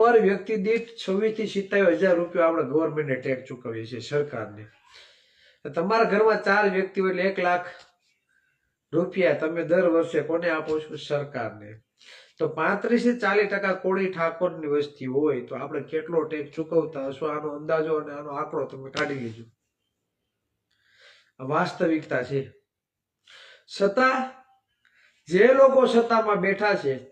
પર વ્યક્તિ દીઠ છવ્વીસથી સિત્તાવીસ હજાર રૂપિયા આપણે ગવર્મેન્ટને ટેક્સ ચૂકવીએ છીએ સરકારને. તમારા ઘરમાં ચાર વ્યક્તિ એટલે એક લાખ રૂપિયા તમે દર વર્ષે કોને આપો છો? સરકારને. તો પાંત્રીસથી ચાલીસ ટકા કોળી ઠાકોરની વસ્તી હોય તો આપણે કેટલો ટેક્સ ચૂકવતા હશો? આનો અંદાજો અને આનો આંકડો તમે કાઢી લેજો. વાસ્તવિકતા છે. છતાં જે લોકો સત્તામાં બેઠા છે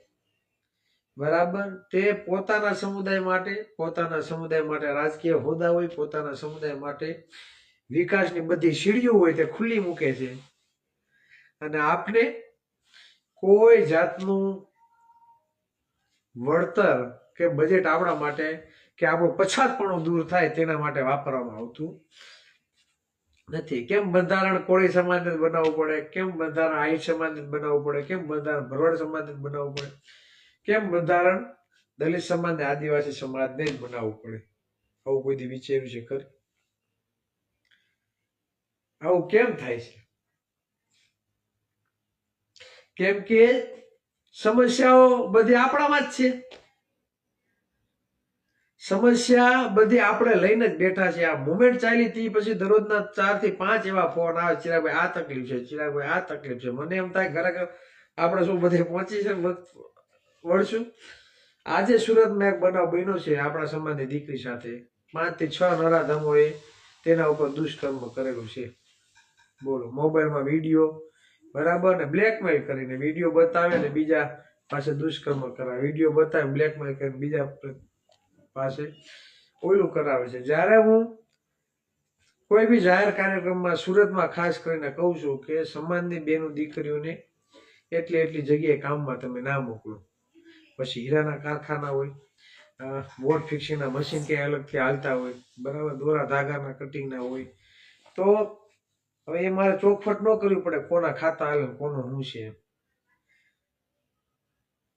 બરાબર? તે પોતાના સમુદાય માટે, પોતાના સમુદાય માટે રાજકીય હોદ્દા હોય, પોતાના સમુદાય માટે વિકાસની બધી સીડીઓ હોય તે ખુલ્લી મૂકે છે. અને આપને કોઈ જાતનું વળતર કે બજેટ આપણા માટે કે આપણું પછાતપણું દૂર થાય તેના માટે વાપરવામાં આવતું નથી. કેમ બંધારણ કોળી સમાજને બનાવવું પડે? કેમ બંધારણ આહિર સમાજને બનાવવું પડે? કેમ બંધારણ ભરવાડ સમાજને બનાવવું પડે? કેમ બંધારણ? દલિત સમાજને આદિવાસી સમાજને જ બનાવવું પડે. આવું કોઈ દી વિચાર્યું છે ખરી? આવું કેમ થાય છે? કેમ કે સમસ્યાઓ બધી આપણામાં જ છે. સમસ્યા બધી આપણે લઈને જ બેઠા છે. આ મુમેન્ટ ચાલી તી પછી દરરોજના ચારથી પાંચ એવા ફોન આવે ચિરાગભાઈ, આ તકલીફ છે, ચિરાગભાઈ, આ તકલીફ છે. મને એમ થાય ઘરે આપણે શું બધે પહોંચી છે? વળશું? આજે સુરતમાં એક બનાવ બન્યો છે, આપણા સમાજની દીકરી સાથે. પાંચથી છ નરાધમોએ તેના ઉપર દુષ્કર્મ કરેલું છે. બોલો મોબાઈલમાં વીડિયો બરાબર? ને બ્લેકમેલ કરીને વીડિયો બતાવે ને બીજા પાસે દુષ્કર્મ કરાવે. વીડિયો બતાવે બ્લેકમેલ કરીને બીજા પાસે ઓલું કરાવે છે. જ્યારે હું કોઈ બી જાહેર કાર્યક્રમમાં સુરતમાં ખાસ કરીને કહું છું કે સમાજની બેનું દીકરીઓને એટલી એટલી જગ્યાએ કામમાં તમે ના મોકલો. પછી હીરાના કારખાના હોય બોર્ડ ફિક્સિંગના મશીન ક્યાંય અલગથી હાલતા હોય, બરાબર? દોરા ધાગાના કટિંગના હોય. તો હવે એ મારે ચોખવટ ન કરવી પડે કોના ખાતા આવે કોનો હું છે.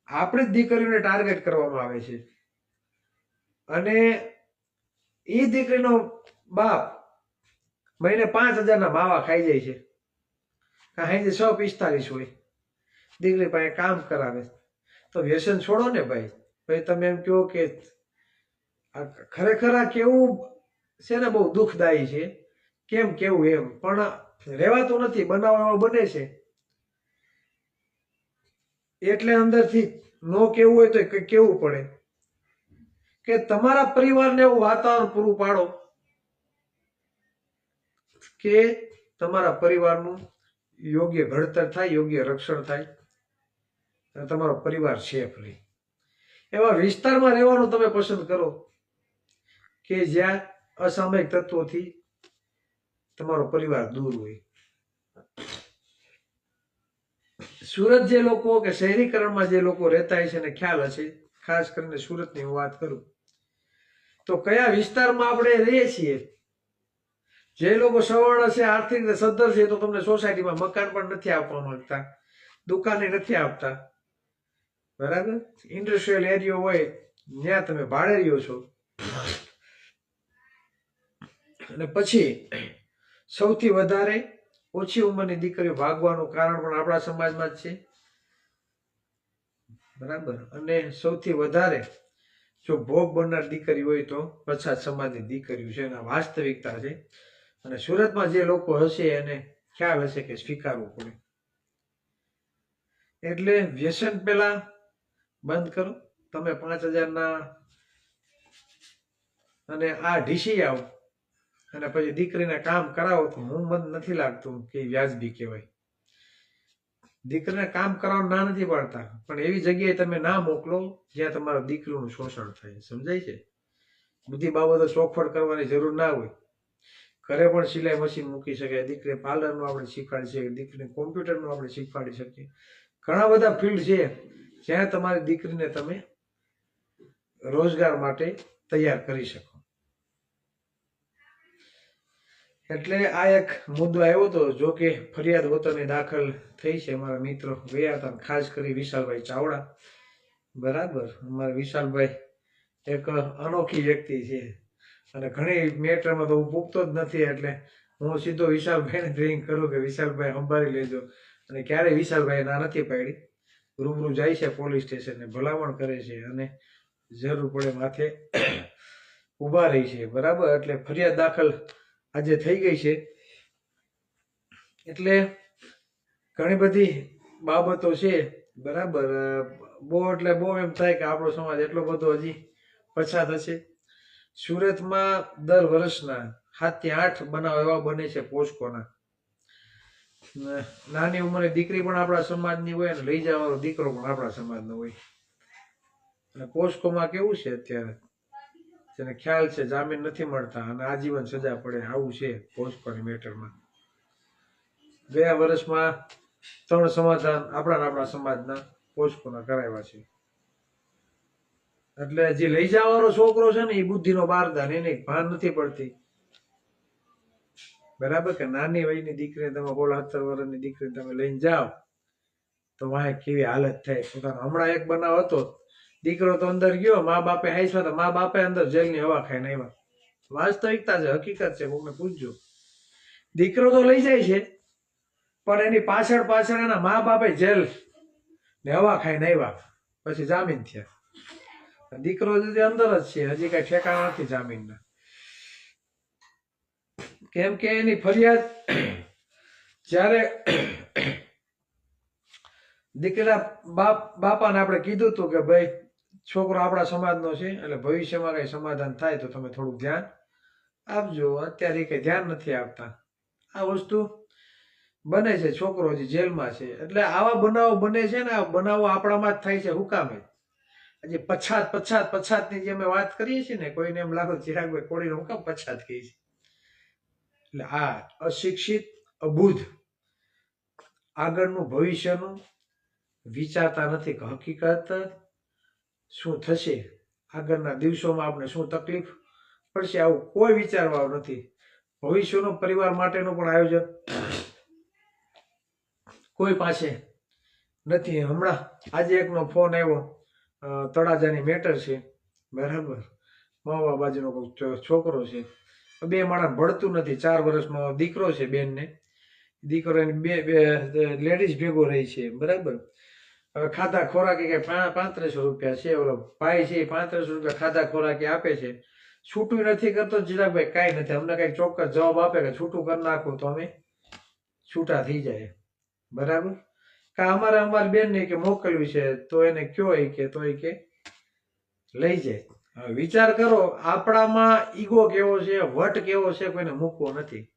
આપણે જ દીકરીઓને ટાર્ગેટ કરવામાં આવે છે. અને એ દીકરીનો બાપ મહિને પાંચ હજારના માવા ખાઈ જાય છે. કાંઈ સો પિસ્તાલીસ હોય. દીકરી પાસે કામ કરાવે. તો વ્યસન છોડો ને ભાઈ. ભાઈ તમે એમ કહો કે ખરેખર આ કેવું છે ને બહુ દુઃખદાયી છે. કેમ કેવું એમ. પણ રહેવાતું નથી બનાવ બને છે. એટલે અંદરથી નો કેવું હોય તો કેવું પડે. કે તમારા પરિવારને એવું વાતાવરણ પૂરું પાડો કે તમારા પરિવારનું યોગ્ય ઘડતર થાય, યોગ્ય રક્ષણ થાય. અને તમારો પરિવાર છે ફરી એવા વિસ્તારમાં રહેવાનું તમે પસંદ કરો કે જ્યાં અસામયિક તત્વોથી તમારો પરિવાર દૂર હોય. સુરત જે લોકો કે શહેરીકરણમાં જે લોકો રહેતા છે એને ખ્યાલ હશે, ખાસ કરીને સુરતની હું વાત કરું, તો કયા વિસ્તારમાં આપણે રહીએ છીએ? જે લોકો સવર્ણ છે, આર્થિક સદ્ધર છે તો તમને સોસાયટીમાં મકાન પણ નથી આપવા માંગતા દુકાને નથી આપતા. બરાબર? ઇન્ડસ્ટ્રીયલ એરિયો હોય, ત્યાં તમે ભાડે રહ્યો છો. અને પછી, સૌથી વધારે ઓછી ઉંમરની દીકરીઓ ભાગવાનું કારણ પણ આપણા સમાજમાં જ છે. બરાબર? અને સૌથી વધારે જો ભોગ બનનાર દીકરી હોય તો પછાત સમાજની દીકરીઓ છે, એના વાસ્તવિકતા છે. અને સુરતમાં જે લોકો હશે, એને ખ્યાલ હશે કે સ્વીકારવું પડે. એટલે વ્યસન પેલા બંધ કરો. તમે પાંચ હજારના અને આ ઢીસી આવો. અને પછી દીકરીને કામ કરાવો તો હું મન નથી લાગતું કે વ્યાજબી કહેવાય. દીકરીને કામ કરાવવાનું ના નથી પાડતા. પણ એવી જગ્યાએ તમે ના મોકલો જ્યાં તમારા દીકરીનું શોષણ થાય. સમજાય છે? બધી બાબતો ચોખવટ કરવાની જરૂર ના હોય. ઘરે પણ સિલાઈ મશીન મૂકી શકાય. દીકરી પાર્લરનું આપણે શીખવાડી શકીએ. દીકરીને કોમ્પ્યુટરનું આપણે શીખવાડી શકીએ. ઘણા બધા ફિલ્ડ છે. જ્યાં તમારી દીકરીને તમે રોજગાર માટે તૈયાર કરી શકો. એટલે આ એક મુદ્દો આવ્યો હતો જો કે ફરિયાદ વતને દાખલ થઈ છે મારા મિત્રો ગયા હતા ખાસ કરી વિશાલભાઈ ચાવડા. બરાબર, અમારા વિશાલભાઈ એક અનોખી વ્યક્તિ છે. અને ઘણી મેટરમાં તો હું પૂગતો જ નથી એટલે હું સીધો વિશાલભાઈને ડ્રિંક કરું કે વિશાલભાઈ સંભાળી લેજો. અને ક્યારેય વિશાલભાઈ ના નથી પાડી. રૂબરૂ જાય છે પોલીસ સ્ટેશને, ભલામણ કરે છે અને જરૂર પડે માથે ઊભા રહી છે. બરાબર? એટલે ફરિયાદ દાખલ આજે થઈ ગઈ છે. એટલે ઘણી બધી બાબતો છે. બરાબર? બહુ એટલે બહુ એમ થાય કે આપણો સમાજ એટલો બધો હજી પછાત હશે. સુરતમાં દર વર્ષના સાતથી આઠ બનાવ એવા બને છે પોસ્કોના. નાની ઉંમરે દીકરી પણ આપણા સમાજની હોય અને લઈ જવાનો દીકરો પણ આપણા સમાજનો હોય. અને પોસ્કોમાં કેવું છે અત્યારે? જેને ખ્યાલ છે, જામીન નથી મળતા અને આજીવન સજા પડે, આવું છે પોસ્કોની મેટરમાં. ગયા વર્ષમાં ત્રણ સમાધાન આપણા આપણા સમાજના પોસ્કોના કરાવ્યા છે. એટલે જે લઈ જવાનો છોકરો છે ને, એ બુદ્ધિનો બારદાન, એને ભાન નથી પડતી. બરાબર કે નાની વયની દીકરી તમે સોળ સત્તર વર્ષની દીકરી તમે લઈને જાઓ, તો વાંહે કેવી હાલત થાય પોતાનો. હમણાં એક બનાવ હતો, દીકરો તો અંદર ગયો, મા બાપે હાઈસવા તો મા બાપે અંદર જેલની હવા ખાઈને આવ્યા. વાસ્તવિકતા છે હકીકત છે કોઈને પૂછજો. દીકરો તો લઈ જાય છે, પણ એની પાછળ પાછળ એના મા બાપે જેલ ને હવા ખાઈને આવ્યા, પછી જામીન થયા. દીકરો હજી અંદર જ છે, હજી કઈ ઠેકાણા નથી. જામીનના કેમ કે એની ફરિયાદ જ્યારે દીકરા બાપ, બાપાને આપણે કીધું હતું કે ભાઈ, છોકરો આપણા સમાજનો છે, એટલે ભવિષ્યમાં કઈ સમાધાન થાય તો તમે થોડુંક ધ્યાન આપજો. અત્યારે કઈ ધ્યાન નથી આપતા. આ વસ્તુ બને છે, છોકરો હજી જેલમાં છે. એટલે આવા બનાવો બને છે ને, આ બનાવો આપણામાં જ થાય છે હુકામે. હજી પછાત પછાત, પછાતની જે અમે વાત કરીએ છીએ ને, કોઈને એમ લાગે ચિરાગભાઈ કોળીને હુકામ પછાત કહીએ છે એટલે આ અશિક્ષિત અબુધ આગળનું ભવિષ્યનું વિચારતા નથી કે હકીકત શું થશે? આગળના દિવસોમાં આપણે શું તકલીફ પડશે? આવું કોઈ વિચારવા નથી. ભવિષ્યનું પરિવાર માટેનું પણ આયોજન કોઈ પાસે નથી. હમણાં આજે એકનો ફોન આવ્યો. તળાજાની મેટર છે. બરાબર. માવા બાજુનો છોકરો છે. બે માણસ ભળતું નથી, ચાર વર્ષનો દીકરો છે બેનને. દીકરો એની બે લેડીઝ ભેગો રહી છે, બરાબર? હવે ખાધા ખોરાકી કે પાંત્રીસો રૂપિયા છે, ઓલો ભાઈ છે એ પાંત્રીસો રૂપિયા ખાધા ખોરાકી આપે છે. છૂટું નથી કરતો જીરાભાઈ કાંઈ નથી, અમને કાંઈ ચોક્કસ જવાબ આપે કે છૂટું કરી નાખો તો અમે છૂટા થઈ જાય, બરાબર? કા અમારે અમારી બેનને કે મોકલ્યું છે, તો એને કયો કે, તો એ કે, લઈ જાય. વિચાર કરો, આપણામાં ઈગો કેવો છે, વટ કેવો છે, કોઈને મૂકવો નથી.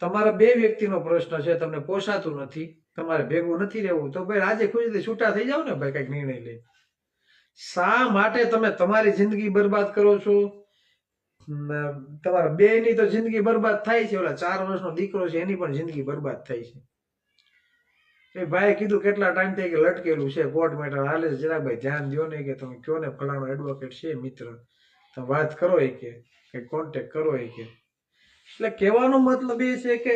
તમારા બે વ્યક્તિનો પ્રશ્ન છે, તમને પોસાતું નથી, તમારે ભેગું નથી રહેવું, તો ભાઈ આજે ખુશીથી છૂટા થઈ જાવ ને ભાઈ, કંઈક નિર્ણય લઈ શા માટે તમે તમારી જિંદગી બરબાદ કરો છો? તમારા બે ની તો જિંદગી બરબાદ થાય છે, ઓલા ચાર વર્ષનો દીકરો છે, એની પણ જિંદગી બરબાદ થાય છે. એ ભાઈ કીધું કેટલા ટાઈમથી કે લટકેલું છે કોર્ટ મેટર હાલે છે. જરા ભાઈ ધ્યાન દો ને કે તમે કયો ને ફલાણો એડવોકેટ છે મિત્ર. તમે વાત કરો એ કે કે કોન્ટેક્ટ કરો એ કે. એટલે કહેવાનો મતલબ એ છે કે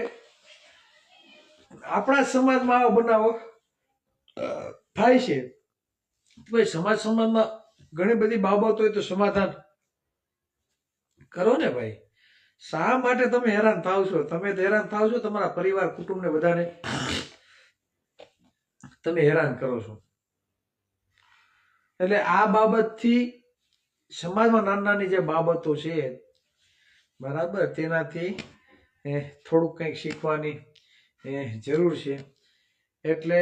આપણા સમાજમાં આવો બનાવો થાય છે. ભાઈ સમાજ સમાજમાં ઘણી બધી બાબતો હોય તો સમાધાન કરો ને ભાઈ. શા માટે તમે હેરાન થાવ છો? તમે તો હેરાન થાવ છો, તમારા પરિવાર, કુટુંબને બધાને. તમે હેરાન કરો છો. એટલે આ બાબતથી સમાજમાં નાની નાની જે બાબતો છે, બરાબર, તેનાથી થોડુંક કંઈક શીખવાની જરૂર છે. એટલે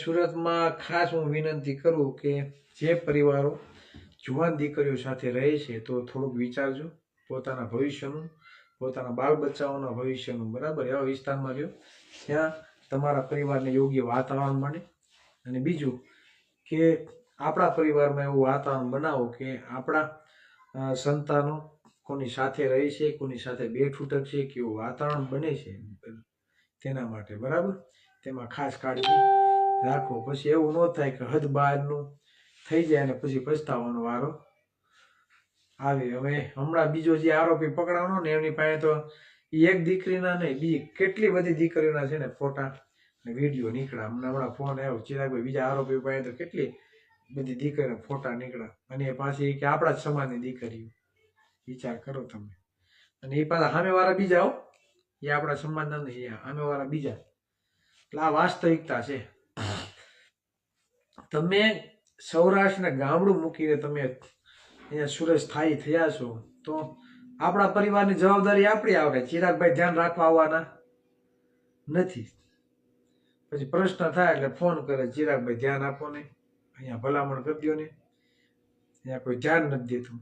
સુરતમાં ખાસ હું વિનંતી કરું કે જે પરિવારો જુવાન દીકરીઓ સાથે રહે છે, તો થોડુંક વિચારજો પોતાના ભવિષ્યનું, પોતાના બાળ બચ્ચાઓના ભવિષ્યનું, બરાબર, એવા વિસ્તારમાં રહ્યો. ત્યાં તમારા પરિવારને યોગ્ય વાતાવરણ મળે અને બીજું કે આપણા પરિવારમાં એવું વાતાવરણ બનાવો કે આપણા સંતાનો કોની સાથે રહે છે, કોની સાથે બેઠૂટક છે, કેવું વાતાવરણ બને છે. તેના માટે, બરાબર? તેમાં ખાસ કાળજી રાખો. પછી એવું ન થાય કે હદ બહારનું થઈ જાય અને પછી પછતાવાનો વારો આવે. હવે હમણાં બીજો જે આરોપી પકડાવાનો ને એમની પાસે તો ઈ એક દીકરીના નહીં બીજી કેટલી બધી દીકરીઓના છે ને ફોટા ને વીડિયો નીકળ્યા. હમણાં હમણાં ફોન આવ્યો, ચિરાગભાઈ બીજા આરોપી પાસે તો કેટલી બધી દીકરીના ફોટા નીકળ્યા. અને એ પાછી કે આપણા જ સમાજની દીકરીઓ. વિચાર કરો તમે. અને એ પાછા સામેવાળા બીજા હો. એ આપણા સમાજના નહીં સામેવાળા બીજા. એટલે આ વાસ્તવિકતા છે. તમે સૌરાષ્ટ્રને ગામડું મૂકીને તમે અહીંયા સુરત સ્થાયી થયા છો, તો આપણા પરિવારની જવાબદારી આપણી આવે. ચિરાગભાઈ ધ્યાન રાખવા આવવાના નથી. પછી પ્રશ્ન થાય એટલે ફોન કરે, ચિરાગભાઈ, ધ્યાન આપો ને. અહીંયા ભલામણ કરી દો ને. અહીંયા કોઈ ધ્યાન નથી દેતું.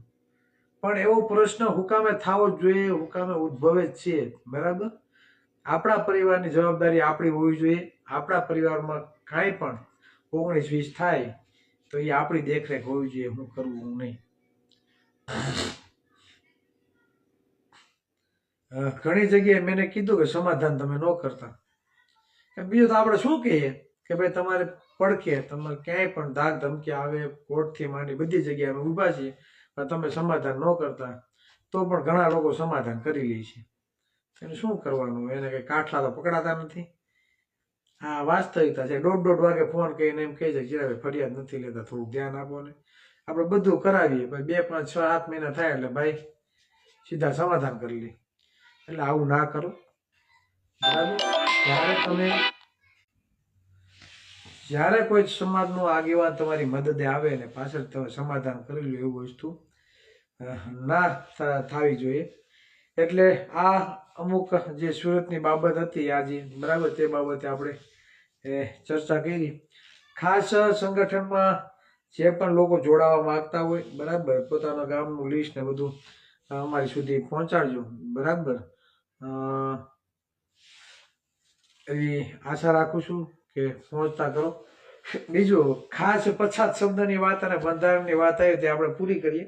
પણ એવો પ્રશ્ન હુકામે થવો જ જોઈએ, હુકામે ઉદ્ભવે જ છે. બરાબર? આપણા પરિવારની જવાબદારી આપણી હોવી જોઈએ. આપણા પરિવારમાં કાંઈ પણ ઓગણીસ વીસ થાય, તો એ આપણી દેખરેખ હોવી જોઈએ. હું કરવું, હું નહીં. ઘણી જગ્યાએ મેં કીધું કે સમાધાન તમે ન કરતા. બીજું તો આપણે શું કહીએ કે ભાઈ તમારે પડખે, તમારે ક્યાંય પણ ધાક ધમકી આવે, કોર્ટથી માંડી બધી જગ્યાએ અમે ઊભા છીએ, પણ તમે સમાધાન ન કરતા, તો પણ ઘણા લોકો સમાધાન કરી લે છે. એને શું કરવાનું? એને કંઈ કાઠલા તો પકડાતા નથી. હા વાસ્તવિકતા છે. દોઢ દોઢ વાગે ફોન કરીને એમ કહે છે જીરાભાઈ, ફરિયાદ નથી લેતા, થોડુંક ધ્યાન આપો ને. આપણે બધું કરાવીએ ભાઈ બે, પાંચ, છ, સાત મહિના થાય એટલે ભાઈ સીધા સમાધાન કરી લે. એટલે આવું ના કરો. બરાબર? જ્યારે તમે જ્યારે કોઈ સમાજનો આગેવાન તમારી મદદે આવે ને પાછળ તમે સમાધાન કરી લો એવું વસ્તુ ના થવી જોઈએ. એટલે આ અમુક જે સુરતની બાબત હતી આજે બરાબર, તે બાબતે આપણે ચર્ચા કરી. ખાસ સંગઠનમાં જે પણ લોકો જોડાવા માંગતા હોય, બરાબર, પોતાના ગામનું લિસ્ટ ને બધું અમારી સુધી પહોંચાડજો. બરાબર? એવી આશા રાખું છું કે પહોંચતા કરો. બીજું, ખાસ પછાત શબ્દની વાત અને બંધારણની વાત આવી તે આપણે પૂરી કરીએ.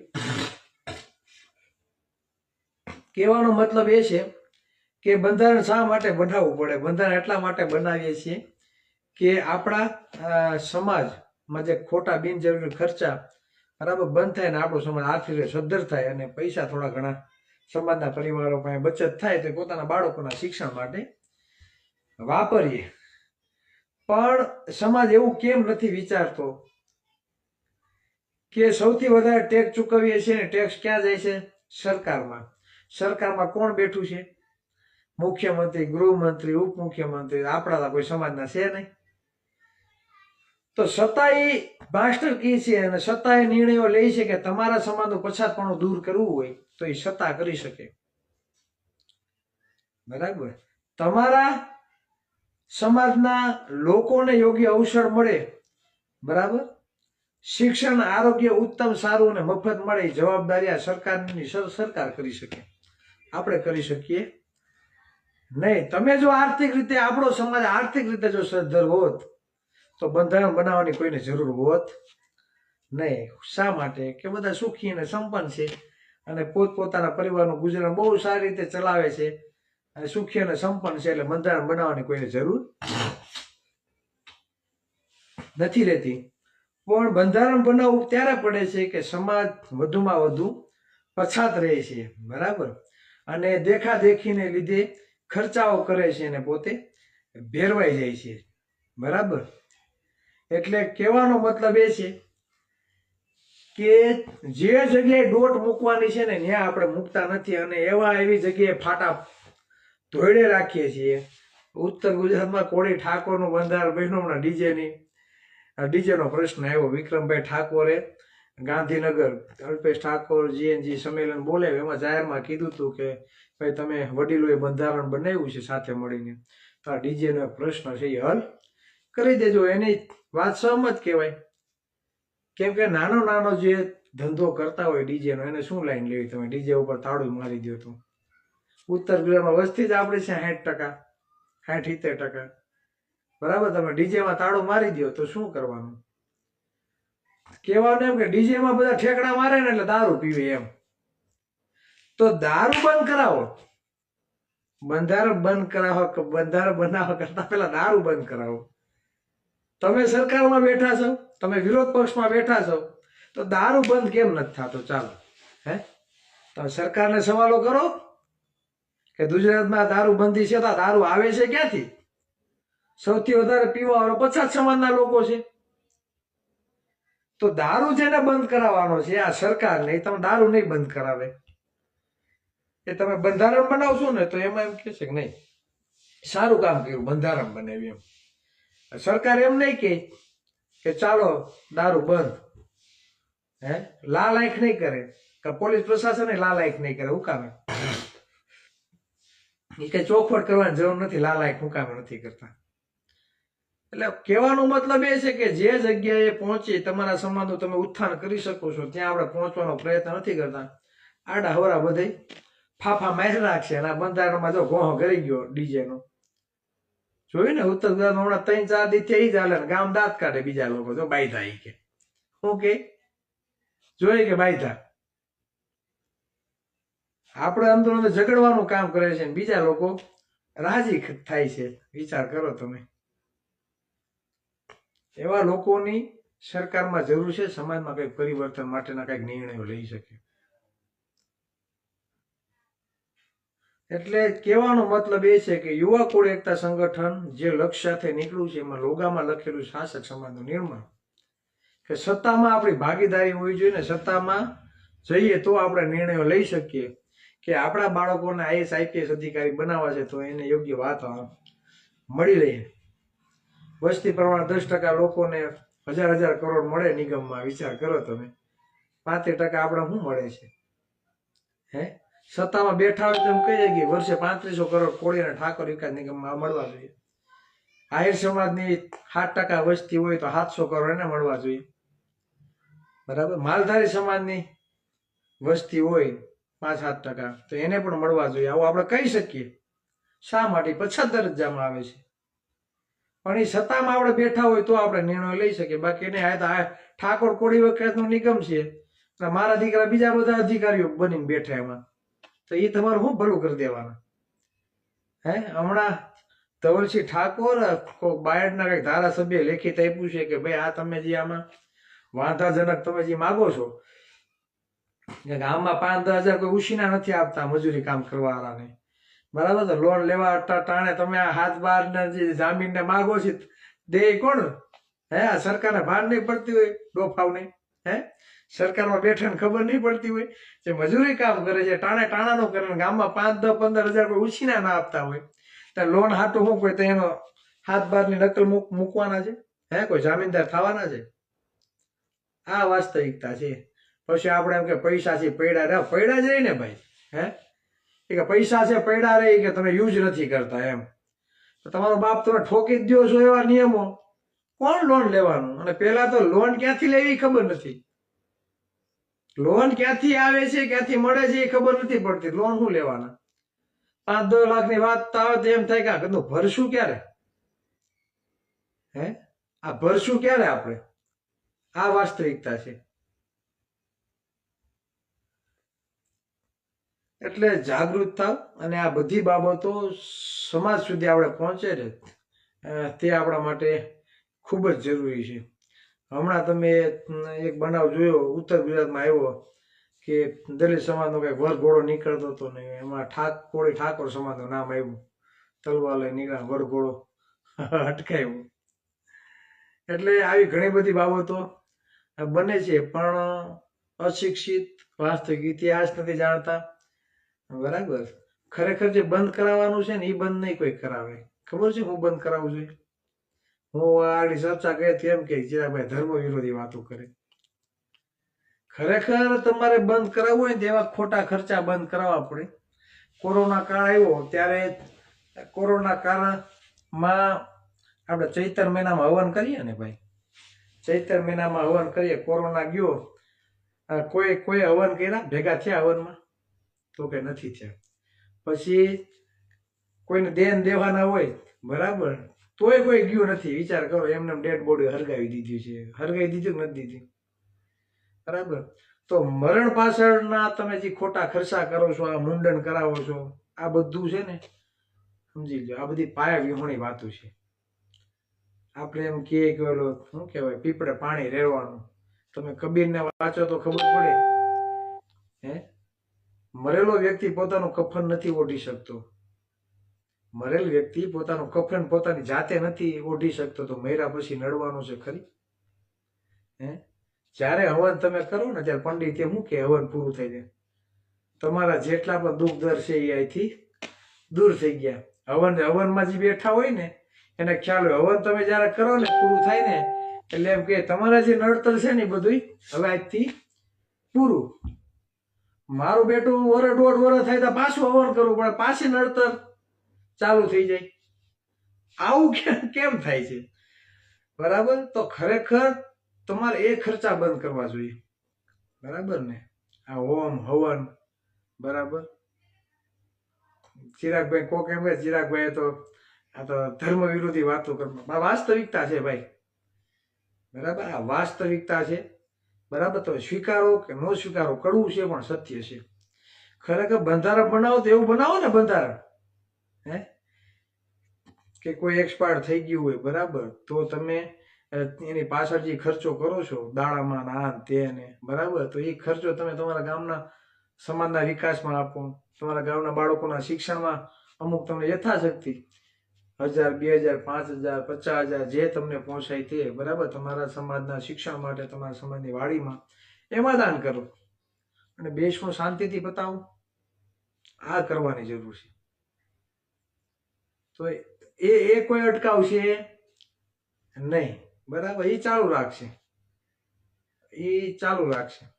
કહેવાનો મતલબ એ છે કે બંધારણ શા માટે બનાવવું પડે? બંધારણ એટલા માટે બનાવીએ છીએ કે આપણા સમાજમાં જે ખોટા બિનજરૂરી ખર્ચા બરાબર બંધ થાય ને આપણો સમાજ આર્થિક સદ્ધર થાય અને પૈસા થોડા ઘણા સમાજના પરિવારો પાસે બચત થાય તો પોતાના બાળકોના શિક્ષણ માટે વાપરીએ. પણ સમાજ એવું કેમ નથી વિચારતો કે સૌથી વધારે ટેક્સ ચૂકવીએ છીએ ને ટેક્સ ક્યાં જાય છે? સરકારમાં. સરકારમાં કોણ બેઠું છે? મુખ્યમંત્રી, ગૃહમંત્રી, ઉપમુખ્યમંત્રી, આપણા કોઈ સમાજના છે નહીં. તો સત્તાએ માસ્ટર કી છે અને સત્તાએ નિર્ણયો લે છે કે તમારા સમાજનું પછાતપણું દૂર કરવું હોય. તો એ સત્તા કરી શકે. બરાબર? તમારા સમાજના લોકોને યોગ્ય અવસર મળે. બરાબર? શિક્ષણ, આરોગ્ય ઉત્તમ, સારું અને મફત મળે જવાબદારી આ સરકારની સર- સરકાર કરી શકે. આપણે કરી શકીએ. નહીં, તમે જો આર્થિક રીતે, આપણો સમાજ આર્થિક રીતે જો સદ્ધર હોત, તો બંધારણ બનાવવાની કોઈને જરૂર હોત નહીં. શા માટે? કે બધા સુખી અને સંપન્ન છે. અને પોતપોતાના પરિવારનું ગુજરાન બહુ સારી રીતે ચલાવે છે અને સુખી અને સંપન્ન છે એટલે બંધારણ બનાવવાની કોઈને જરૂર નથી રહેતી. પણ બંધારણ બનાવવું ત્યારે પડે છે કે સમાજ વધુમાં વધુ પછાત રહે છે, બરાબર? અને દેખાદેખીને લીધે ખર્ચાઓ કરે છે અને પોતે ભેરવાઈ જાય છે, બરાબર? એટલે કહેવાનો મતલબ એ છે કે જે જગ્યાએ ડોટ મૂકવાની છે ને, ત્યાં આપણે મૂકતા નથી અને એવા એવી જગ્યાએ ફાટા ધોઈડે રાખીએ છીએ. ઉત્તર ગુજરાતમાં કોળી ઠાકોરનું બંધારણ બહેનો હમણાં ડીજેની. ડીજેનો પ્રશ્ન આવ્યો, વિક્રમભાઈ ઠાકોરે ગાંધીનગર અલ્પેશ ઠાકોર જીએનજી સંમેલન બોલે એમાં જાહેરમાં કીધું હતું કે, ભાઈ, તમે વડીલોએ બંધારણ બનાવ્યું છે સાથે મળીને. તો આ ડીજેનો પ્રશ્ન છે, એ હલ કરી દેજો. એની વાત સહમત કહેવાય. કેમ કે નાનો નાનો જે ધંધો કરતા હોય ડીજેનો એને શું લાઈન લેવી? તમે ડીજે ઉપર તાળું મારી દો તો. ઉત્તર ગુજરાતમાં વસ્તી જ આપણી છે સાઠ ટકા, સાઠ સિત્તેર ટકા. બરાબર? તમે ડીજેમાં તાળું મારી દો તો શું કરવાનું? કહેવાનું એમ કે ડીજેમાં બધા ઠેકડા મારે ને એટલે દારૂ પીવે એમ. તો દારૂ બંધ કરાવો. બંધારણ બંધ કરાવો બંધારણ બનાવવા કરતા પેલા દારૂ બંધ કરાવો. તમે સરકારમાં બેઠા છો, તમે વિરોધ પક્ષમાં બેઠા છો, તો દારૂ બંધ કેમ નથી થતો? ચાલો, હે? તમે સરકારને સવાલો કરો કે ગુજરાતમાં દારૂ બંધી છે તો દારૂ આવે છે ક્યાંથી? સૌથી વધારે પીવા વાળો પચાસ સમાજના લોકો છે. તો દારૂ જેને બંધ કરાવવાનો છે, આ સરકાર નહીં તમે દારૂ નહીં બંધ કરાવે. એ તમે બંધારણ બનાવશો ને તો એમાં એમ કે છે કે નહીં, સારું કામ કર્યું, બંધારણ બનાવ્યું એમ. સરકાર એમ નહીં કે કે ચાલો, દારૂ બંધ. હે? લાલાયક નહીં કરે. કે પોલીસ પ્રશાસન લાલાયક નહીં કરે, હુકામે. એ કઈ ચોખવટ કરવાની જરૂર નથી લાલાયક હુકામે નથી કરતા. એટલે કહેવાનો મતલબ એ છે કે જે જગ્યાએ પહોંચી, તમારા સમાજનું તમે ઉત્થાન કરી શકો છો, ત્યાં આપણે પહોંચવાનો પ્રયત્ન નથી કરતા. આડા હવરા બધે ફાફા મારી રાખશે અને આ બંધારણમાં જો ગોહો કરી ગયો ડીજે નો જોયું ને, ઉત્તર ગુજરાતમાં હમણાં ત્રણ ચાર દી થઈ ચાલે ને, ગામ દાંત કાઢે બીજા લોકો, જો બાયધા ઈ કે. શું કે જોઈએ કે બાયધા? આપણે અંદર ઝઘડવાનું કામ કરે છે બીજા લોકો રાજી થાય છે. વિચાર કરો તમે. એવા લોકોની સરકારમાં જરૂર છે, સમાજમાં કંઈક પરિવર્તન માટેના કંઈક નિર્ણયો લઈ શકે. એટલે કહેવાનો મતલબ એ છે કે યુવા કુળ એકતા સંગઠન જે લક્ષ્ય સાથે નીકળ્યું છે, એમાં લોગામાં લખેલું શાસક સમાજનું નિર્માણ. કે સત્તામાં આપણી ભાગીદારી હોવી જોઈએ ને સત્તામાં જઈએ તો આપણે નિર્ણયો લઈ શકીએ. કે આપણા બાળકોને આઈએસ આઈપીએસ અધિકારી બનાવવા છે તો એને યોગ્ય વાત મળી રહે. વસ્તી પ્રમાણે દસ ટકા લોકોને હજાર હજાર કરોડ મળે નિગમમાં, વિચાર કરો તમે. પાંત્રીસ ટકા આપણે શું મળે છે? હે? સત્તામાં બેઠા હોય તો એમ કહીએ કે વર્ષે પાંત્રીસો કરોડ કોળી અને ઠાકોર વિકાસ નિગમમાં મળવા જોઈએ. આહિર સમાજની સાત ટકા વસ્તી હોય તો સાતસો કરોડ એને મળવા જોઈએ. બરાબર? માલધારી સમાજની વસ્તી હોય પાંચ સાત ટકા, તો એને પણ મળવા જોઈએ. આવું આપણે કહી શકીએ. શા માટે? પછાત દરજ્જામાં આવે છે. પણ એ સત્તામાં આપણે બેઠા હોય તો આપણે નિર્ણય લઈ શકીએ. બાકી એને આ ઠાકોર કોળી વખતનું નિગમ છે. મારા દીકરા બીજા બધા અધિકારીઓ બનીને બેઠા એમાં. તો એ તમારું શું ભલું કરી દેવાના? હે? હમણાં ધવલસિંહ ઠાકોર બાયડના કંઈક ધારાસભ્ય લેખિત આપ્યું છે કે ભાઈ આ તમે જે આમાં વાંધાજનક તમે જે માગો છો ગામમાં પાંચ દસ હજાર કોઈ ઉશીના નથી આપતા મજૂરી કામ કરવાવાળાને. બરાબર તો લોન લેવા ટાણે તમે આ હાથ બાર ને જે જામીન ને માગો છે દે કોણ? હે? આ સરકારને ભાર નહીં પડતી હોય ડોફાવને? હે? સરકારમાં બેઠા ખબર નહીં પડતી હોય. જે મજૂરી કામ કરે છે, ટાણે ટાણાનું કરે ગામમાં પાંચ, દસ, પંદર હજાર કોઈ ઉછીના ના આપતા હોય. તો લોન હાટું શું કોઈ તો એનો હાથ બારની નકલ મૂક, મૂકવાના છે? હે? કોઈ જામીનદાર થવાના છે? આ વાસ્તવિકતા છે. પછી આપણે એમ કે પૈસા છે પૈડા રહ્યા. પૈડા જ ને ભાઈ. હે? એ કે પૈસા છે પૈડા રહી. કે તમે યુઝ નથી કરતા એમ. તમારો બાપ તમે ઠોકી જ દો છો એવા નિયમો. કોણ લોન લેવાનું? અને પેલા તો લોન ક્યાંથી લેવી ખબર નથી. લોન ક્યાંથી આવે છે, ક્યાંથી મળે છે એ ખબર નથી પડતી. લોન શું લેવાના? પાંચ દસ લાખની વાત આવે તો એમ થાય કે આ કદું ભરશું ક્યારે? હે? આ ભરશું ક્યારે આપણે? આ વાસ્તવિકતા છે. એટલે જાગૃતતા અને આ બધી બાબતો સમાજ સુધી આપણે પહોંચે ને તે આપણા માટે ખૂબ જ જરૂરી છે. હમણાં તમે એક બનાવ જોયો, ઉત્તર ગુજરાતમાં આવ્યો કે દલિત સમાજનો કંઈક વરઘોડો નીકળતો હતો ને એમાં ઠાક, કોળી ઠાકોર સમાજનું નામ આવ્યું. તલવાર લઈ નીકળ્યા વરઘોડો અટકાયું. એટલે આવી ઘણી બધી બાબતો બને છે, પણ અશિક્ષિત વાસ્તવિક ઇતિહાસ નથી જાણતા. બરાબર? ખરેખર જે બંધ કરાવવાનું છે ને એ બંધ નહીં કોઈ કરાવે. ખબર છે હું બંધ કરાવું જોઈએ હું આગળ ચર્ચા કરી તેમ કે ચિરાગભાઈ ધર્મ વિરોધી વાતો કરે. ખરેખર તમારે બંધ કરાવવું હોય ને એવા ખોટા ખર્ચા બંધ કરાવવા પડે. કોરોના કાળ આવ્યો ત્યારે કોરોના કાળમાં આપણે ચૈતર મહિનામાં હવન કરીએ ને ભાઈ? ચૈતર મહિનામાં હવન કરીએ, કોરોના ગયો. કોઈ કોઈ હવન કર્યા? ભેગા થયા હવનમાં? તો કે નથી થયા. પછી કોઈને દેન દેવાના હોય, બરાબર. તોય કોઈ ગયું નથી. વિચાર કરો, એમને ડેડ બોડી હરગાવી દીધી છે. હરગાવી દીધું કે નથી દીધી? બરાબર? તો મરણ પાછળના તમે જે ખોટા ખર્ચા કરો છો, આ મુંડન કરાવો છો, આ બધું છે ને, સમજી લો આ બધી પાયા વિહોણી વાતો છે. આપણે એમ કહીએ કે ઓલો, શું કહેવાય, પીપળે પાણી રેડવાનું. તમે કબીરને વાંચો તો ખબર પડે. હે? મરેલો વ્યક્તિ પોતાનું કફન નથી ઓઢી શકતો. મરેલ વ્યક્તિ પોતાનું કફન પોતાની જાતે નથી ઓઢી શકતો, તો મર્યા પછી નડવાનું છે ખરી? હે? જ્યારે હવન તમે કરો ને, ત્યારે પંડિત શું કે હવન પૂરું થઈ જાય. તમારા જેટલા પણ દુઃખ દર છે એ અહીંથી દૂર થઈ ગયા. હવન હવનમાં જે બેઠા હોય ને, એને ખ્યાલ હોય. હવન તમે જ્યારે કરો ને, પૂરું થાય ને, એટલે એમ કે તમારા જે નડતર છે ને બધું હવે આજથી પૂરું. મારું બેટું વર દોઢ વર થાય તો પાછું હવન કરવું પડે પાછી નડતર ચાલુ થઈ જાય. આવું કેમ થાય છે? બરાબર? તો ખરેખર તમારે એ ખર્ચા બંધ કરવા જોઈએ. બરાબર ને? આ હોમ હવન, બરાબર? ચિરાગભાઈ કોક એમ ચિરાગભાઈ તો આ તો ધર્મ વિરોધી વાતો કરવા વાસ્તવિકતા છે ભાઈ. બરાબર? આ વાસ્તવિકતા છે. બરાબર? તો સ્વીકારો કે ન સ્વીકારો, કડવું છે પણ સત્ય છે. ખરેખર બંધારણ બનાવો તો એવું બનાવો ને બંધારણ. કે કોઈ એક્સપાયર થઈ ગયું હોય, બરાબર? તો તમે એની પાછળ જે ખર્ચો કરો છો દાડામાં આ ને તે ને, બરાબર? તો એ ખર્ચો તમે તમારા ગામના સમાજના વિકાસમાં આપો. તમારા ગામના બાળકોના શિક્ષણમાં અમુક તમને યથાશક્તિ, હજાર, બે હજાર, પાંચ હજાર, પચાસ હજાર જે તમને પહોંચાય તે, બરાબર? તમારા સમાજના શિક્ષણ માટે, તમારા સમાજની વાડીમાં, એમાં દાન કરો. અને બેસમાં શાંતિથી બતાવો આ કરવાની જરૂર છે. તો એ એ કોઈ અટકાવશે? નહીં. બરાબર. એ ચાલુ રાખશે. એ ચાલુ રાખશે.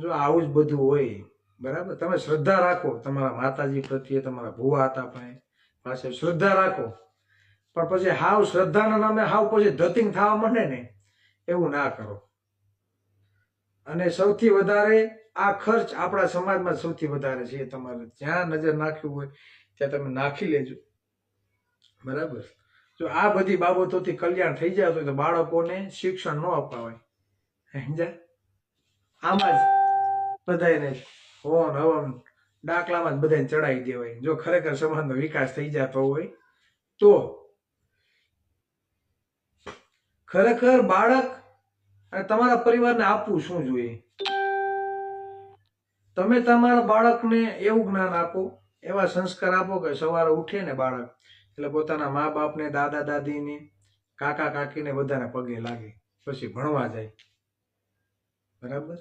જો આવું જ બધું હોય, બરાબર? તમે શ્રદ્ધા રાખો તમારા માતાજી પ્રત્યે, તમારા ભુવા હતા પણ પાસે શ્રદ્ધા રાખો. પણ પછી હાવ શ્રદ્ધાના નામે હાવ પછી ધતિંગ થવા માંડે ને, એવું ના કરો. અને સૌથી વધારે આ ખર્ચ આપણા સમાજમાં સૌથી વધારે છે. તમારે જ્યાં નજર નાખ્યું હોય ત્યાં તમે નાખી લેજો. બરાબર? જો આ બધી બાબતોથી કલ્યાણ થઈ જાય તો બાળકોને શિક્ષણ ન અપાવાય. સમજ્યા? આમાં જ બધાને હોન, હવન, ડાકલામાં જ બધાને ચડાવી દેવાય. જો ખરેખર સમાજનો વિકાસ થઈ જતો હોય તો ખરેખર બાળક અને તમારા પરિવારને આપવું શું જોઈએ? તમે તમારા બાળકને એવું જ્ઞાન આપો એવા સંસ્કાર આપો કે સવારે ઉઠે ને બાળક, એટલે પોતાના મા બાપને, દાદા દાદીને, કાકા કાકીને બધાને પગે લાગે, પછી ભણવા જાય. બરાબર?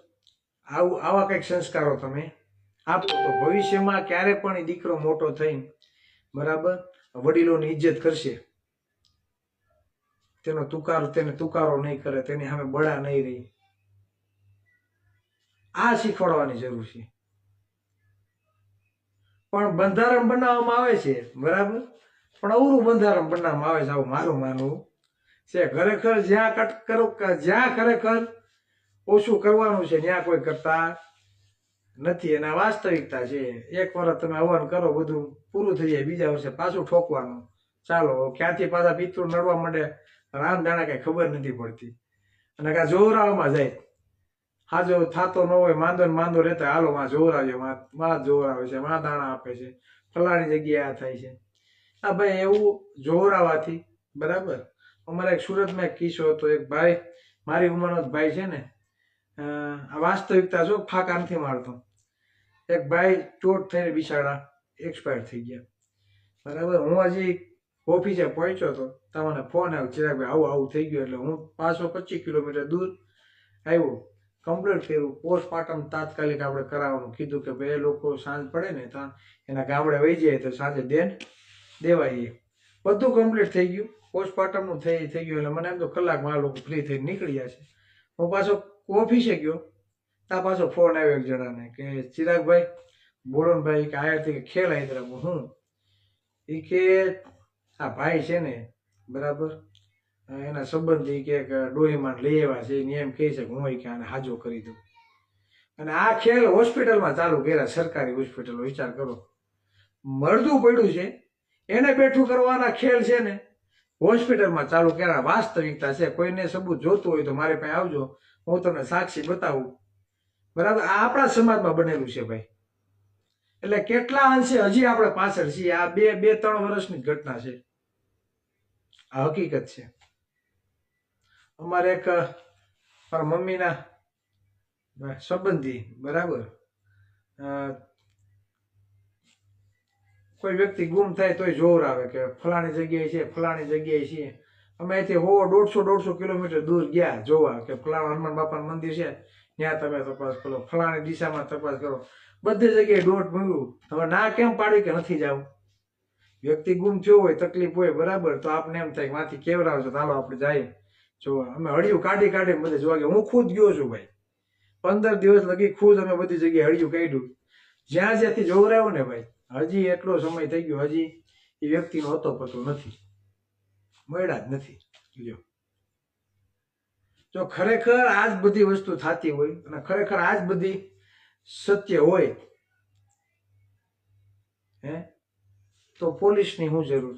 આવું, આવા કંઈક સંસ્કારો તમે આપો તો ભવિષ્યમાં ક્યારે પણ એ દીકરો મોટો થઈને, બરાબર, વડીલોની ઇજ્જત કરશે. તેનો તુકારો, તેને તુકારો નહીં કરે, તેની સામે બળા નહીં રહી. આ શીખવાડવાની જરૂર છે. પણ બંધારણ બનાવવામાં આવે છે, બરાબર? પણ અવરું બંધારણ બનાવવામાં આવે છે, આવું મારું માનવું છે. ખરેખર જ્યાં કટ કરો, જ્યાં ખરેખર ઓછું કરવાનું છે, ત્યાં કોઈ કરતા નથી. એના વાસ્તવિકતા છે. એક વરસ તમે હવન કરો, બધું પૂરું થઈ જાય, બીજા વર્ષે પાછું ઠોકવાનું. ચાલો ક્યાંથી પાછા પિતૃ નડવા માટે રામ દાણા કઈ ખબર નથી પડતી. અને કાં જોરાવામાં જાય. હાજો થતો ન હોય માંદો ને માંદો રહેતા હાલો, માં જોરાવ્યો માં જોર આવે છે, માં દાણા આપે છે, ફલાણી જગ્યાએ આ થાય છે. આ ભાઈ એવું જોર આવવાથી બરાબર? અમારા એક સુરતમાં એક કિસ્સો હતો, એક ભાઈ, મારી ઉંમરનો જ ભાઈ છે ને વાસ્તવિકતા જો ફાકા નથી મારતો. એક ભાઈ ચોટ થઈને બિચારા એક્સપાયર થઈ ગયા. બરાબર? હું હજી ઓફિસે પહોંચ્યો હતો તમને ફોન આવ્યો, ચિરાગભાઈ, આવું આવું થઈ ગયું, એટલે હું પાંચસો પચીસ કિલોમીટર દૂર આવ્યો. કમ્પ્લીટ કર્યું. પોસ્ટમોર્ટમ તાત્કાલિક આપણે કરાવવાનું. કીધું કે ભાઈ, એ લોકો સાંજ પડે ને ત્યાં એના ગામડે વહી જાય તો સાંજે દેન દેવાઈએ. બધું કમ્પ્લીટ થઈ ગયું. પોસ્ટમોર્ટમનું થઈ થઈ ગયું. એટલે મને એમ તો કલાકમાં આ લોકો ફ્રી થઈને નીકળી છે. હું પાછો ઓફિસે ગયો. ત્યાં પાછો ફોન આવ્યો એક જણાને કે, ચિરાગભાઈ બોરણભાઈ કે આયાથી કે ખેલ હૈદરાબાદ. હું. એ કે, આ ભાઈ છે ને, બરાબર એના સંબંધી કે ડોહીમાં લઈ આવ્યા છે, એને એમ કહે છે કે હું કે આને હાજો કરી દઉં. અને આ ખેલ હોસ્પિટલમાં ચાલુ કર્યા, સરકારી હોસ્પિટલ, વિચાર કરો. મળદું પડ્યું છે, એને બેઠું કરવાના ખેલ છે ને? હોસ્પિટલમાં ચાલુ કર્યા, વાસ્તવિકતા છે, કોઈને સબૂત જોતું હોય તો મારી પાસે આવજો, હું તમને સાક્ષી બતાવું. બરાબર, આ આપણા સમાજમાં બનેલું છે ભાઈ. એટલે કેટલા અંશે હજી આપણે પાછળ છીએ, આ બે બે, ત્રણ વર્ષની ઘટના છે. આ હકીકત છે. અમારે એક મારા મમ્મીના સંબંધી, બરાબર? કોઈ વ્યક્તિ ગુમ થાય તોય જોર આવે કે ફલાણી જગ્યાએ છે, ફલાણી જગ્યાએ છીએ અમે અહીંથી હો, દોઢસો દોઢસો કિલોમીટર દૂર ગયા જોવા કે ફલાણા હનુમાન બાપાનું મંદિર છે. ત્યાં તમે તપાસ કરો, ફલાણી દિશામાં તપાસ કરો. બધી જગ્યાએ દોઢ મળ્યું તમે ના કેમ પાડી કે નથી જવું? વ્યક્તિ ગુમ થયો હોય, તકલીફ હોય, બરાબર? તો આપને એમ થાય કે માંથી કેવરાવ છે ચાલો આપણે જઈએ. જો અમે હળિયું કાઢી કાઢી બધે જોવા ગયા. હું ખુદ ગયો છું ભાઈ. પંદર દિવસ લગી ખુદ અમે બધી જગ્યાએ હળિયું કાઢ્યું. જ્યાં જ્યાંથી જોવરાયો ને ભાઈ, હજી એટલો સમય થઈ ગયો, હજી એ વ્યક્તિનો હતો પતો નથી. મળ્યા જ નથી. જો. જો ખરેખર આ જ બધી વસ્તુ થતી હોય અને ખરેખર આ જ બધી સત્ય હોય, હે, તો પોલીસની શું જરૂર?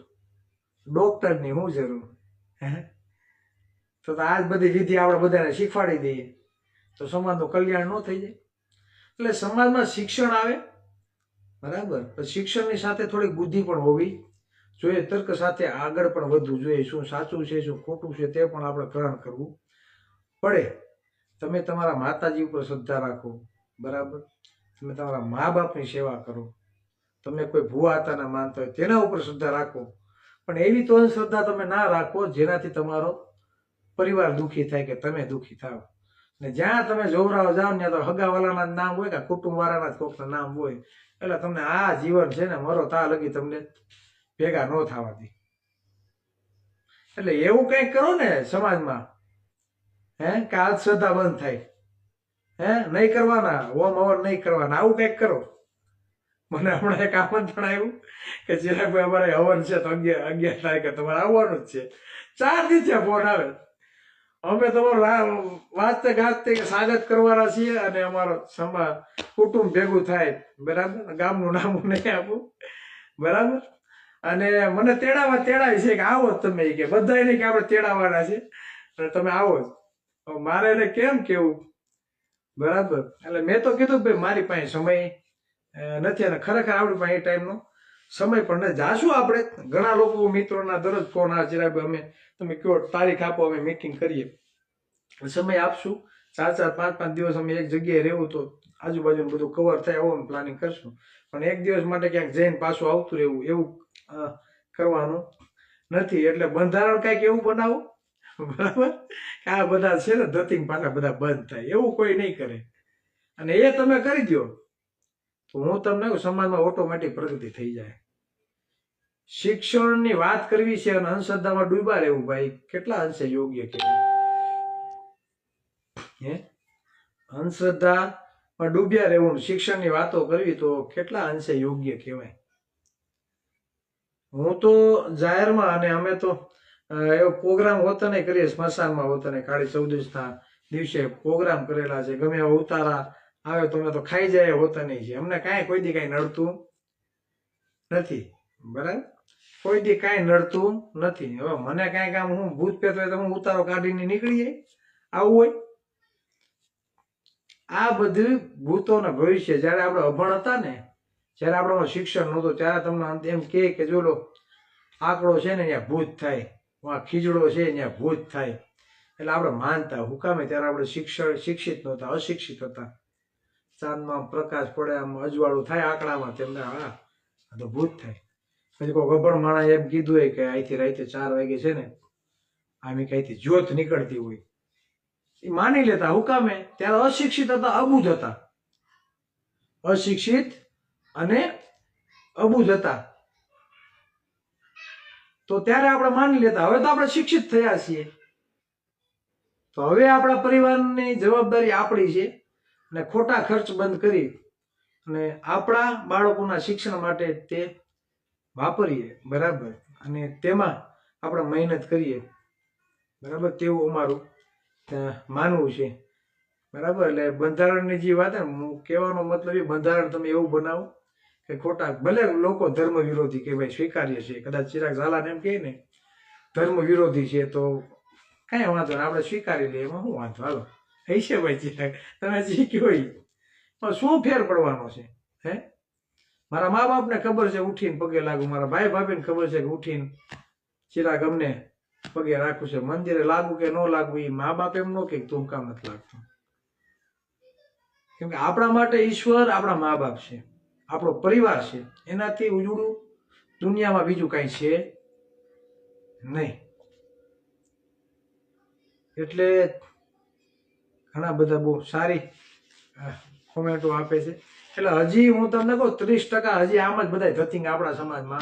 ડોક્ટરની શું જરૂર? હે? તો તો આ જ બધી વિધિ આપણે બધાને શીખવાડી દઈએ. તો સમાજનું કલ્યાણ ન થઈ જાય. એટલે સમાજમાં શિક્ષણ આવે, બરાબર. પણ શિક્ષણની સાથે થોડીક બુદ્ધિ પણ હોવી જોઈએ. તર્ક સાથે આગળ પણ વધવું જોઈએ. શું સાચું છે, શું ખોટું છે તે પણ આપણે ગ્રહણ કરવું પડે. તમે તમારા માતાજી ઉપર શ્રદ્ધા રાખો, બરાબર. તમે તમારા મા બાપની સેવા કરો. તમે કોઈ ભૂવા હતાના માનતા હોય તેના ઉપર શ્રદ્ધા રાખો. પણ એવી તો અંધશ્રદ્ધા તમે ના રાખો જેનાથી તમારો પરિવાર દુઃખી થાય કે તમે દુઃખી થાવ. ને જ્યાં તમે જોવરાવ જાઓ ને તો હગાવાલાના જ નામ હોય કે કુટુંબવાળાના જ કોકના નામ હોય. એટલે તમને આ જીવન છે ને મરો તા લગી તમને ભેગા ન થવાથી એટલે એવું કંઈક કરો ને સમાજમાં, હે, કે આ શ્રદ્ધા બંધ થાય. હે, નહીં કરવાના, ઓમ અવર નહીં કરવાના, આવું કંઈક કરો. મને હમણાં એક આમંત્રણ આવ્યું કે ચિરાગભાઈ અમારે હવન છે તો અગિયાર અગિયાર તારીખે તમારે આવવાનું જ છે. ચાર દિવસે ફોન આવે. અમે તમારું વાંચતે ગાજતે સ્વાગત કરવાના છીએ અને અમારો સમા કુટુંબ ભેગું થાય. બરાબર? ગામનું નામ નહીં આપું. બરાબર? અને મને તેડાવા તેડાય છે કે આવો તમે કે. બધા એને કે આપણે તેડાવાના છે. અને તમે આવો જ. મારે એને કેમ કેવું? બરાબર? એટલે મેં તો કીધું ભાઈ મારી પાસે સમય નથી અને ખરેખર આપણી પાસે એ ટાઈમનો સમય પણ જાશું આપણે? ઘણા લોકો મિત્રોના દરરોજ ફોન આ ચિરાગભાઈ અમે તમે કયો તારીખ આપો, અમે મીટિંગ કરીએ. સમય આપશું. ચાર ચાર, પાંચ પાંચ દિવસ અમે એક જગ્યાએ રહેવું તો આજુબાજુ બધું કવર થાય એવું પ્લાનિંગ કરશું. પણ એક દિવસ માટે ક્યાંક જઈને પાછું આવતું રહેવું, એવું કરવાનું નથી. એટલે બંધારણ કાંઈક એવું બનાવો. બરાબર? કે આ બધા છે ને, ધતિંગ પાછા બધા બંધ થાય. એવું કોઈ નહીં કરે. અને એ તમે કરી દો તો હું તમને સમાજમાં ઓટોમેટિક પ્રગતિ થઈ જાય. શિક્ષણની વાત કરવી છે અને અંધશ્રદ્ધામાં ડૂબા રહેવું, ભાઈ, કેટલા અંશે યોગ્ય કહેવાય અંધશ્રદ્ધામાં ડૂબ્યા રહેવું, શિક્ષણની વાતો કરવી તો કેટલા અંશે યોગ્ય કહેવાય? હું તો જાહેરમાં અને અમે તો એવો પ્રોગ્રામ હોતને કરીએ, સ્મશાનમાં હોતને, કાળી ચૌદશના દિવસે પ્રોગ્રામ કરેલા છે. ગમે એવા ઉતારા આવે તો અમે તો ખાઈ જાય હોતા નહીં છે અમને કાંઈ કોઈ દી કાંઈ નડતું નથી. બરાબર? કોઈ દી કાંઈ નડતું નથી. હવે મને કાંઈ કામ હું ભૂત પેતો હોય તો હું ઉતારો કાઢીને નીકળી જાય. આવું હોય. આ બધું ભૂતોના ભવિષ્ય જ્યારે આપણે અભણ હતા ને, જ્યારે આપણામાં શિક્ષણ નહોતું, ત્યારે તમને અંત એમ કહે કે જો લો, આંકડો છે ને ત્યાં ભૂત થાય. આ ખીજડો છે ત્યાં ભૂત થાય. એટલે આપણે માનતા, હુકામે ત્યારે આપણે શિક્ષણ, શિક્ષિત નહોતા, અશિક્ષિત હતા. ચાંદમાં પ્રકાશ પડે આમ અજવાળું થાય આંકડામાં તેમને આ તો ભૂત થાય. પછી કોઈ ગભણ માણા એમ કીધું હોય કે અહીંથી રાતે ચાર વાગે છે ને, આમ કઈથી જ્યોત નીકળતી હોય. એ માની લેતા, હુકામે ત્યારે અશિક્ષિત હતા, અબુધ હતા. અશિક્ષિત અને અબુધ હતા. તો ત્યારે આપણે માની લેતા, હવે તો આપણે શિક્ષિત થયા છીએ. તો હવે આપણા પરિવારની જવાબદારી આપણી છે. અને ખોટા ખર્ચ બંધ કરી અને આપણા બાળકોના શિક્ષણ માટે તે વાપરીએ, બરાબર? અને તેમાં આપણે મહેનત કરીએ. બરાબર? તેવું અમારું માનવું છે. બરાબર? એટલે બંધારણની જે વાત હું કહેવાનો મતલબ એ બંધારણ તમે એવું બનાવો કે ખોટા, ભલે લોકો ધર્મ વિરોધી કે ભાઈ સ્વીકાર્ય છે, કદાચ ચિરાગ ઝાલાને એમ કહે ને, ધર્મ વિરોધી છે તો કાંઈ વાંધો નહીં, આપણે સ્વીકારી લઈએ, એમાં શું વાંધો? હાલો. છે ભાઈ તમે જે કહો. પણ શું ફેર પડવાનો છે? હે? મારા મા બાપને ખબર છે ઉઠીને પગે લાગુ. મારા ભાઈ ભાભીને ખબર છે કે ઉઠીને ચિરાગ અમને પગે રાખવું છે. મંદિરે લાગુ કે ન લાગવું એ મા બાપ એમ ન કે તું કામ નથી લાગતું. કેમ કે આપણા માટે ઈશ્વર આપણા મા બાપ છે. આપણો પરિવાર છે. એનાથી ઉજળું દુનિયામાં બીજું કાંઈ છે નહીં. એટલે ઘણા બધા બહુ સારી કોમેન્ટો આપે છે. એટલે હજી હું તમને કહું, ત્રીસ ટકા હજી આમ જ બધા ધતિંગ આપણા સમાજમાં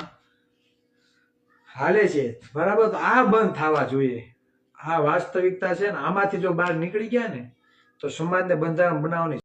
હાલે છે. બરાબર? તો આ બંધ થવા જોઈએ. આ વાસ્તવિકતા છે ને, આમાંથી જો બહાર નીકળી ગયા ને, તો સમાજને બંધારણ બનાવવાની